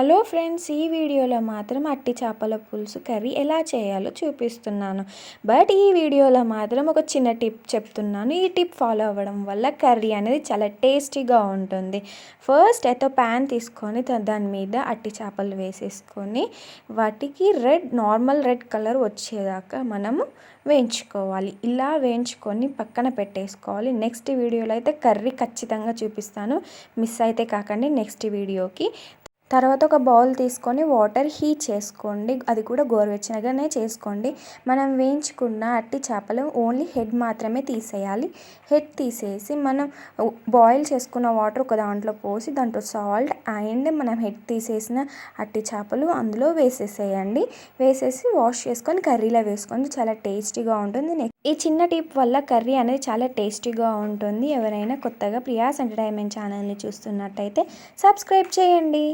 Hello friends ఈ వీడియోలో మాత్రం అట్టి చేపల పులుసు కర్రీ ఎలా చేయాలో చూపిస్తున్నాను. బట్ ఈ వీడియోలో మాత్రం ఒక చిన్న టిప్ చెప్తున్నాను. ఈ టిప్ ఫాలో అవ్వడం వల్ల కర్రీ అనేది చాలా టేస్టీగా ఉంటుంది. ఫస్ట్ అయితే ప్యాన్ తీసుకొని దాని మీద అట్టి చేపలు వేసేసుకొని వాటికి రెడ్ నార్మల్ రెడ్ కలర్ వచ్చేదాకా మనము వేయించుకోవాలి. ఇలా వేయించుకొని పక్కన పెట్టేసుకోవాలి. నెక్స్ట్ వీడియోలో అయితే కర్రీ ఖచ్చితంగా చూపిస్తాను. మిస్ అయితే కాకండి నెక్స్ట్ వీడియోకి తర్వాత ఒక బౌల్ తీసుకొని వాటర్ హీట్ చేసుకోండి. అది కూడా గోరువెచ్చగానే చేసుకోండి. మనం వేయించుకున్న అట్టి చేపలు ఓన్లీ హెడ్ మాత్రమే తీసేయాలి. హెడ్ తీసేసి మనం బాయిల్ చేసుకున్న వాటర్ ఒక దాంట్లో పోసి దాంట్లో సాల్ట్ అండ్ మనం హెడ్ తీసేసిన అట్టి చేపలు అందులో వేసేసేయండి. వేసేసి వాష్ చేసుకొని కర్రీలో వేసుకొని చాలా టేస్టీగా ఉంటుంది. ఈ చిన్న టిప్ వల్ల కర్రీ అనేది చాలా టేస్టీగా ఉంటుంది. ఎవరైనా కొత్తగా ప్రియాస్ ఎంటర్టైన్మెంట్ ఛానల్ని చూస్తున్నట్టయితే సబ్స్క్రైబ్ చేయండి.